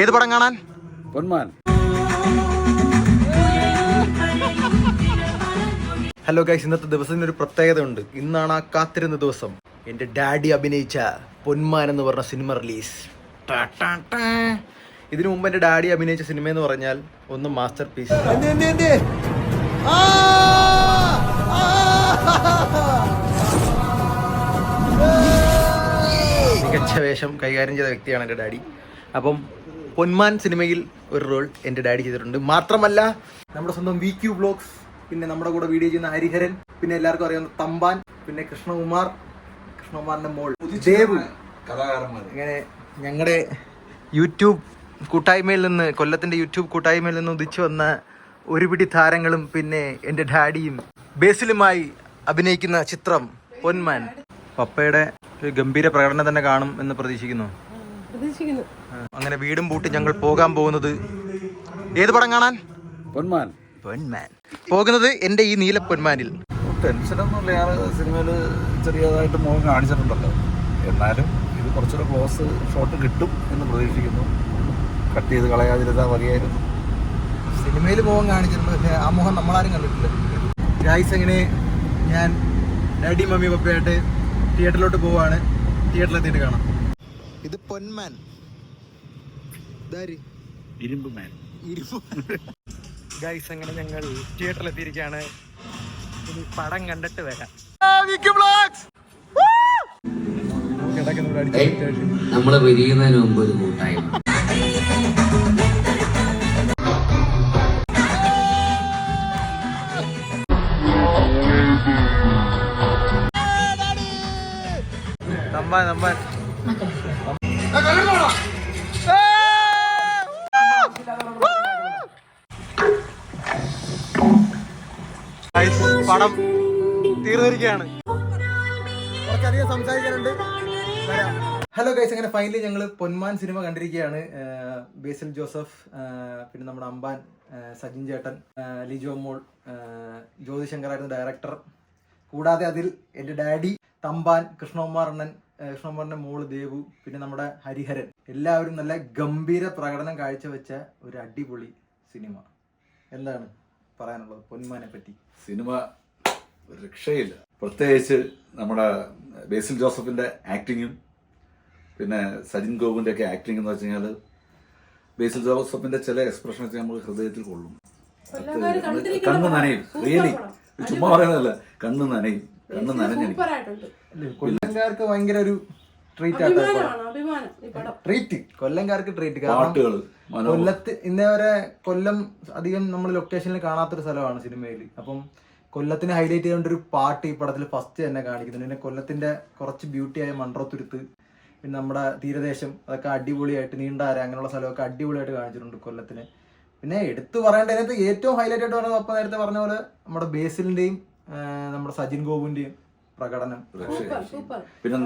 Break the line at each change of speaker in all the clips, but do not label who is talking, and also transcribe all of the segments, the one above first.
ഏത് പടം കാണാൻ?
പൊന്മാൻ.
ഹലോ ഗൈസ് ഇന്നത്തെ ദിവസത്തിന് ഒരു പ്രത്യേകത ഉണ്ട് ഇന്നാണ് ആ കാത്തിരുന്ന ദിവസം. എന്റെ ഡാഡി അഭിനയിച്ച പൊന്മാൻ എന്ന് പറഞ്ഞ സിനിമ റിലീസ്. ഇതിനു മുമ്പ് എന്റെ ഡാഡി അഭിനയിച്ച സിനിമ എന്ന് പറഞ്ഞാൽ ഒന്ന് മാസ്റ്റർ പീസ് മികച്ച വേഷം കൈകാര്യം ചെയ്ത വ്യക്തിയാണ് എന്റെ ഡാഡി. അപ്പം പൊന്മാൻ സിനിമയിൽ ഒരു റോൾ എന്റെ ഡാഡി ചെയ്തിട്ടുണ്ട്. മാത്രമല്ല നമ്മുടെ സ്വന്തം വി ക്യൂ ബ്ലോഗ്സ് പിന്നെ നമ്മുടെ കൂടെ വീഡിയോ ചെയ്യുന്ന ഹരിഹരൻ പിന്നെ എല്ലാവർക്കും അറിയാവുന്ന തമ്പാൻ പിന്നെ കൃഷ്ണകുമാർ കൃഷ്ണകുമാറിന്റെ മോൾ ദേവു.
കലാകാരന്മാർ
ഇങ്ങനെ ഞങ്ങളുടെ യൂട്യൂബ് കൂട്ടായ്മയിൽ നിന്ന് കൊല്ലത്തിന്റെ യൂട്യൂബ് കൂട്ടായ്മയിൽ നിന്ന് ഉദിച്ചു വന്ന ഒരുപിടി താരങ്ങളും പിന്നെ എന്റെ ഡാഡിയും ബേസിലുമായി അഭിനയിക്കുന്ന ചിത്രം പൊന്മാൻ. പപ്പയുടെ ഒരു ഗംഭീര പ്രകടനം തന്നെ കാണും എന്ന് പ്രതീക്ഷിക്കുന്നു.
പ്രതീക്ഷിക്കുന്നു.
അങ്ങനെ വീടും പൂട്ടി ഞങ്ങൾ പോകാൻ പോകുന്നത് ഏത് പടം കാണാൻ?
പൊന്മാൻ.
പൊന്മാൻ. പോകുന്നത് എന്റെ ഈ നീല പൊന്മാനിൽ.
ടെൻഷനൊന്നുമില്ല ഞാൻ സിനിമയിൽ ചെറിയതായിട്ട് മുഖം കാണിച്ചിട്ടുണ്ടല്ലോ. എന്നാലും ഇത് കുറച്ചുകൂടെ ക്ലോസ് ഷോട്ട് കിട്ടും എന്ന് പ്രതീക്ഷിക്കുന്നു. കട്ട് ചെയ്ത് കളയാതിരുന്നാൽ മതിയായിരുന്നു.
സിനിമയിൽ മുഖം കാണിച്ചിട്ടുണ്ട് പക്ഷേ ആ മുഖം നമ്മളാരും കണ്ടിട്ടില്ല. ഗായ്സ് എങ്ങനെ ഞാൻ ഡാഡി മമ്മി പപ്പയായിട്ട് തിയേറ്ററിലോട്ട് പോവാണ്. തിയേറ്ററിലെത്തിയിട്ട് കാണാം. ഇത് പൊന്മാൻ. ഇതാര്?
ഇരുമ്പ് മാൻ
ഗൈസ് അങ്ങനെ ഞങ്ങൾ തിയേറ്ററിൽ തിയേറ്ററിലെത്തിയിരിക്കുകയാണ്. ഇനി പടം കണ്ടിട്ട് വരാം.
നമ്മൾ പിരിയുന്നതിന് മുമ്പ് ഒരു കൂട്ടായ്മ.
നമ്പാൻ നമ്പാൻ. പടം തീർന്നിരിക്കുകയാണ്. കുറച്ചധികം സംസാരിക്കാനുണ്ട്. ഹലോ ഗൈസ് അങ്ങനെ ഫൈനലി ഞങ്ങൾ പൊന്മാൻ സിനിമ കണ്ടിരിക്കുകയാണ്. ബേസിൽ ജോസഫ് പിന്നെ നമ്മുടെ അമ്പാൻ സജിൻ ചേട്ടൻ ലിജോ മോൾ ജ്യോതിശങ്കർ ആയിരുന്നു ഡയറക്ടർ കൂടാതെ അതിൽ എന്റെ ഡാഡി തമ്പാൻ കൃഷ്ണകുമാർ അണ്ണൻ കൃഷ്ണകുമാറിന്റെ മോൾ ദേവു പിന്നെ നമ്മുടെ ഹരിഹരൻ. എല്ലാവരും നല്ല ഗംഭീര പ്രകടനം കാഴ്ചവെച്ച ഒരു അടിപൊളി സിനിമ. എന്താണ് പറയാനുള്ളത് പൊന്മാനെ പറ്റി?
സിനിമ ഒരു രക്ഷയില്ല. പ്രത്യേകിച്ച് നമ്മുടെ ബേസിൽ ജോസഫിന്റെ ആക്ടിങ്ങും പിന്നെ സജിൻ ഗോപുവിന്റെ ഒക്കെ ആക്ടിങ് എന്ന് വെച്ചാൽ കഴിഞ്ഞാൽ ബേസിൽ ജോസഫിന്റെ ചില എക്സ്പ്രഷൻസ് നമ്മൾ ഹൃദയത്തിൽ കൊള്ളും. കണ്ണ് നനയും. റിയലി. ചുമ്മാ പറയുന്നതല്ല കണ്ണ് നനയും.
കൊല്ലംകാർക്ക് ഭയങ്കര ഒരു ട്രീറ്റ് ട്രീറ്റ് കൊല്ലംകാർക്ക് ട്രീറ്റ് കാരണം കൊല്ലത്ത് ഇന്നേ വരെ കൊല്ലം അധികം നമ്മൾ ലൊക്കേഷനിൽ കാണാത്തൊരു സ്ഥലമാണ് സിനിമയിൽ. അപ്പം കൊല്ലത്തിന് ഹൈലൈറ്റ് ചെയ്തുകൊണ്ട് ഒരു പാട്ട് ഈ പടത്തിൽ ഫസ്റ്റ് തന്നെ കാണിക്കുന്നുണ്ട്. പിന്നെ കൊല്ലത്തിന്റെ കുറച്ച് ബ്യൂട്ടിയായ മൺട്രോത്തുരുത്ത് പിന്നെ നമ്മുടെ തീരദേശം അതൊക്കെ അടിപൊളിയായിട്ട് നീണ്ടാര അങ്ങനെയുള്ള സ്ഥലമൊക്കെ അടിപൊളിയായിട്ട് കാണിച്ചിട്ടുണ്ട് കൊല്ലത്തിന്. പിന്നെ എടുത്തു പറയേണ്ട അതിനകത്ത് ഏറ്റവും ഹൈലൈറ്റ് ആയിട്ട് പറഞ്ഞത് അപ്പൊ നേരത്തെ പറഞ്ഞ പോലെ നമ്മുടെ ബേസിലിന്റെയും നമ്മുടെ സജിൻ ഗോപുവിന്റെയും പ്രകടനം.
പിന്നെ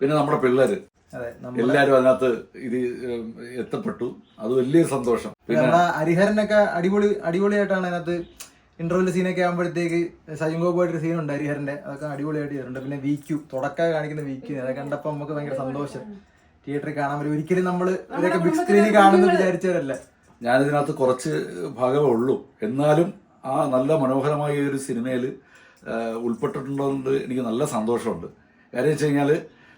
പിന്നെ നമ്മുടെ പിള്ളേര്.
അതെ നമ്മൾ
എല്ലാരും അതിനകത്ത് ഇത് എത്തപ്പെട്ടു. അത് വലിയൊരു സന്തോഷം. പിന്നെ
നമ്മുടെ ഹരിഹരനൊക്കെ അടിപൊളി അടിപൊളിയായിട്ടാണ് അതിനകത്ത് ഇന്റർവ്യൂൽ സീനൊക്കെ ആകുമ്പോഴത്തേക്ക് സജിൻ ഗോപുമായിട്ടൊരു സീനുണ്ട് ഉണ്ട് ഹരിഹരന്റെ. അതൊക്കെ അടിപൊളിയായിട്ട് ചെയ്തിട്ടുണ്ട്. പിന്നെ വി ക്യു തുടക്കം കാണിക്കുന്ന വി ക്യു അതൊക്കെ കണ്ടപ്പോൾ നമുക്ക് ഭയങ്കര സന്തോഷം. തിയേറ്ററിൽ കാണാൻ പറ്റും ഒരിക്കലും നമ്മൾ ഇവരൊക്കെ ബിഗ് സ്ക്രീനിൽ കാണുന്നു വിചാരിച്ചവരല്ല.
ഞാനിതിനകത്ത് കുറച്ച് ഭാഗമേ ഉള്ളൂ. എന്നാലും ആ നല്ല മനോഹരമായ ഒരു സിനിമയിൽ ഉൾപ്പെട്ടിട്ടുള്ളതുകൊണ്ട് എനിക്ക് നല്ല സന്തോഷമുണ്ട്. കാര്യം വെച്ച് കഴിഞ്ഞാൽ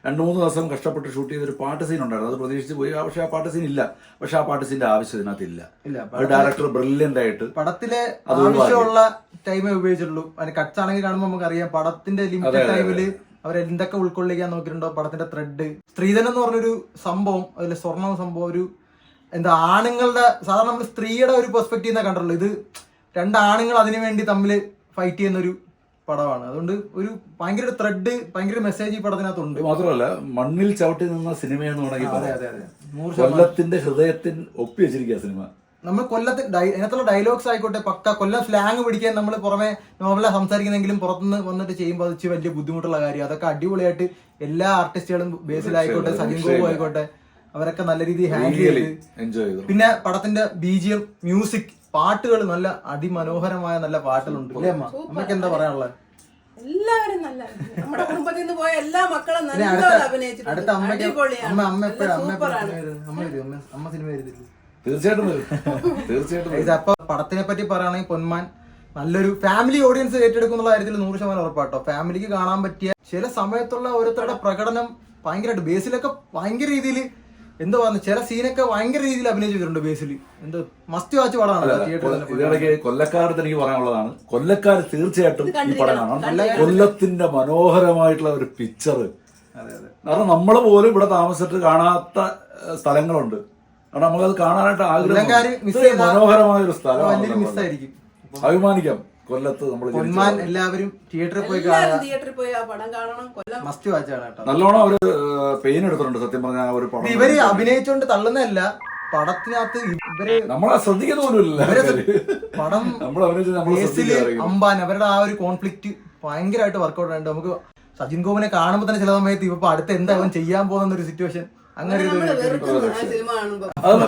രണ്ട് മൂന്ന് ദിവസം കഷ്ടപ്പെട്ട് ഷൂട്ട് ചെയ്തൊരു പാട്ട് സീൻ ഉണ്ടായിരുന്നു. അത് പ്രതീക്ഷിച്ച് പോയി. പക്ഷേ ആ പാട്ട് സീൻ ഇല്ല. പക്ഷെ ആ പാട്ട് സീന്റെ ആവശ്യം ഇതിനകത്ത് ഇല്ല.
ഇല്ല.
ഡയറക്ടർ ബ്രില്യന്റ് ആയിട്ട്
പടത്തിലെ ആവശ്യമുള്ള ടൈമേ ഉപയോഗിച്ചിട്ടുള്ളൂ. അതിന് കട്ട്സ് ആണെങ്കിൽ കാണുമ്പോൾ നമുക്കറിയാം പടത്തിന്റെ ലിമിറ്റഡ് ടൈമിൽ അവർ എന്തൊക്കെ ഉൾക്കൊള്ളിക്കാൻ നോക്കിയിട്ടുണ്ടോ പടത്തിന്റെ ത്രെഡ് സ്ത്രീധനം എന്ന് പറഞ്ഞൊരു സംഭവം അതിലെ സ്വർണ സംഭവം ഒരു എന്താ ആണുങ്ങളുടെ സാധാരണ നമ്മൾ സ്ത്രീയുടെ ഒരു പെർസ്പെക്റ്റീവ് എന്നാ കണ്ടുള്ളൂ ഇത് രണ്ട് ആണുങ്ങൾ അതിനു വേണ്ടി തമ്മിൽ ഫൈറ്റ് ചെയ്യുന്ന ഒരു പടമാണ്. അതുകൊണ്ട് ഒരു ഭയങ്കര ത്രെഡ് ഭയങ്കര മെസ്സേജ് ഈ പടത്തിനകത്തുണ്ട്.
മാത്രമല്ല മണ്ണിൽ ചവിട്ടി നിന്ന സിനിമയെന്ന് വേണമെങ്കിൽ കൊല്ലത്തിന്റെ ഹൃദയത്തിൽ ഒപ്പി വെച്ചിരിക്കുക സിനിമ.
നമ്മൾ കൊല്ലത്ത് അതിനകത്തുള്ള ഡയലോഗ്സ് ആയിക്കോട്ടെ പക്ക കൊല്ലം സ്ലാങ് പിടിക്കാൻ നമ്മൾ പുറമെ നോവല സംസാരിക്കുന്നെങ്കിലും പുറത്തുനിന്ന് വന്നിട്ട് ചെയ്യുമ്പോൾ അത് വലിയ ബുദ്ധിമുട്ടുള്ള കാര്യം. അതൊക്കെ അടിപൊളിയായിട്ട് എല്ലാ ആർട്ടിസ്റ്റുകളും ബേസിലായിക്കോട്ടെ സജിൻ ഗോപു ആയിക്കോട്ടെ അവരൊക്കെ നല്ല രീതിയിൽ ഹാൻഡിൽ ചെയ്തു പിന്നെ പടത്തിന്റെ ബീജിയം മ്യൂസിക് പാട്ടുകൾ നല്ല അതിമനോഹരമായ നല്ല പാട്ടുകളുണ്ട്. അല്ലേ അമ്മ? അമ്മയ്ക്ക് എന്താ പറയാനുള്ളത്?
എല്ലാവരും നല്ല നമ്മുടെ കുടുംബത്തിൽ നിന്ന് പോയ എല്ലാ മക്കളും
അടുത്ത
അഭിനയിച്ചിട്ടുണ്ട്
അമ്മയ്ക്ക് അമ്മ അമ്മ എപ്പോഴും അമ്മ എപ്പോഴും
സൂപ്പറാണ്.
സിനിമ വരുന്നത്? അമ്മ വരും. അമ്മ അമ്മ സിനിമ വരുന്നില്ല
തീർച്ചയായിട്ടും വരും. തീർച്ചയായിട്ടും വരും.
അപ്പൊ പടത്തിനെ പറ്റി പറയുകയാണെങ്കിൽ പൊന്മാൻ നല്ലൊരു ഫാമിലി ഓഡിയൻസ് ഏറ്റെടുക്കുന്നുള്ള കാര്യത്തിൽ നൂറ് ശതമാനം ഉറപ്പാട്ടോ. ഫാമിലിക്ക് കാണാൻ പറ്റിയ ചില സമയത്തുള്ള ഓരോരുത്തരുടെ പ്രകടനം ഭയങ്കരമായിട്ട് ബേസിലൊക്കെ ഭയങ്കര രീതിയിൽ എന്തോ പറഞ്ഞു ചില സീനൊക്കെ ഭയങ്കര രീതിയിൽ അഭിനയിച്ചിട്ടുണ്ട് ബേസിലി എന്തോ മസ്റ്റ് വാച്ച് പടമാണ്. തിയേറ്ററിൽ
ഇതിനിടയ്ക്ക് കൊല്ലക്കാരത്ത് എനിക്ക് പറയാനുള്ളതാണ്. കൊല്ലക്കാർ തീർച്ചയായിട്ടും ഈ പടമാണ്. കാണണം കൊല്ലത്തിന്റെ മനോഹരമായിട്ടുള്ള ഒരു പിക്ചർ
അതെ അതെ.
കാരണം നമ്മൾ പോലും ഇവിടെ താമസിച്ചിട്ട് കാണാത്ത സ്ഥലങ്ങളുണ്ട്. കാരണം നമ്മളത് കാണാനായിട്ട് ആഗ്രഹം മനോഹരമായ ഒരു
സ്ഥലം
അഭിമാനിക്കാം. കൊല്ലത്ത് നമ്മൾ
പൊന്മാൻ എല്ലാവരും തിയേറ്ററിൽ പോയി
എല്ലാവരും തിയേറ്ററിൽ പോയി ആ പടം കാണണം കൊല്ലം.
മസ്റ്റ് വാച്ചാണ് കേട്ടോ.
നല്ലോണം അവർ പെയിൻ എടുത്തിട്ടുണ്ട് സത്യം പറഞ്ഞ ആ ഒരു പടം.
ഇവർ അഭിനയിച്ചോണ്ട് തള്ളുന്നതല്ല പടത്തിനകത്ത് ഇവർ
നമ്മളെ ശ്രദ്ധിക്കുന്ന പോലുമില്ല
പടം
നമ്മൾ അഭിനയിച്ച് നമ്മൾ
അമ്പാൻ അവരുടെ ആ ഒരു കോൺഫ്ലിക്റ്റ് ഭയങ്കരമായിട്ട് വർക്കൗട്ട് ആയിട്ട് നമുക്ക് സജിൻ ഗോപിനെ കാണുമ്പോൾ തന്നെ ചില സമയത്ത് ഇപ്പൊ അടുത്ത് എന്താ അവൻ ചെയ്യാൻ പോകുന്ന ഒരു സിറ്റുവേഷൻ അങ്ങനെ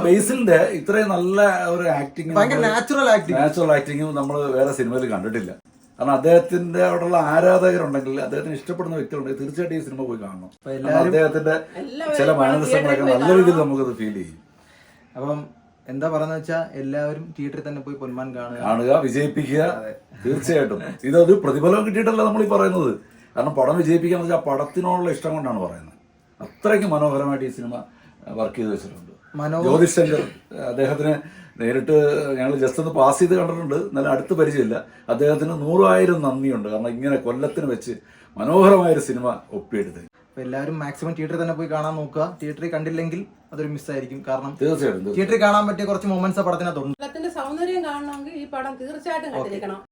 ബേസിലിന്റെ ഇത്രയും നല്ല ഒരു ആക്ടിങ്
നാച്ചുറൽ ആക്ടിങ്
നാച്ചുറൽ ആക്ടിങ്ങും നമ്മൾ വേറെ സിനിമയിൽ കണ്ടിട്ടില്ല. കാരണം അദ്ദേഹത്തിന്റെ അവിടെയുള്ള ആരാധകരുണ്ടെങ്കിൽ അദ്ദേഹത്തിന് ഇഷ്ടപ്പെടുന്ന വ്യക്തികളുണ്ടെങ്കിൽ തീർച്ചയായിട്ടും ഈ സിനിമ പോയി കാണണം. അദ്ദേഹത്തിന്റെ ചില
ൽ
നല്ല രീതിയിൽ നമുക്കത് ഫീൽ ചെയ്യും.
അപ്പം എന്താ പറയുന്നത് വെച്ചാൽ എല്ലാവരും തിയേറ്ററിൽ തന്നെ പോയി പൊന്മാൻ കാണുക.
കാണുക വിജയിപ്പിക്കുക തീർച്ചയായിട്ടും. ഇതൊരു പ്രതിഫലം കിട്ടിയിട്ടല്ല നമ്മൾ ഈ പറയുന്നത്. കാരണം പടം വിജയിപ്പിക്കാന്ന് വെച്ചാൽ ആ പടത്തിനോടുള്ള ഇഷ്ടം കൊണ്ടാണ് പറയുന്നത്. അത്രയ്ക്ക് മനോഹരമായിട്ട് ഈ സിനിമ വർക്ക് ചെയ്ത് വെച്ചിട്ടുണ്ട്.
മനോ
ജ്യോതിഷ് ശങ്കർ അദ്ദേഹത്തിന് നേരിട്ട് ഞങ്ങൾ ജസ്റ്റ് ഒന്ന് പാസ് ചെയ്ത് കണ്ടിട്ടുണ്ട്. നല്ല അടുത്ത് പരിചയമില്ല. അദ്ദേഹത്തിന് നൂറായിരം നന്ദിയുണ്ട്. കാരണം ഇങ്ങനെ കൊല്ലത്തിന് വെച്ച് മനോഹരമായൊരു സിനിമ ഒപ്പിയെടുത്ത്
അപ്പൊ എല്ലാവരും മാക്സിമം തിയേറ്ററിൽ തന്നെ പോയി കാണാൻ നോക്കുക. തിയേറ്ററിൽ കണ്ടില്ലെങ്കിൽ അതൊരു മിസ് ആയിരിക്കും.
കാരണം തീർച്ചയായിട്ടും.
തിയേറ്ററിൽ കാണാൻ പറ്റിയ കുറച്ച് മൊമെന്റ്സ് പടത്തിനകത്തുണ്ട്.
കൊല്ലത്തിന്റെ സൗന്ദര്യം കാണണമെങ്കിൽ ഈ പടം തീർച്ചയായിട്ടും കണ്ടിരിക്കണം.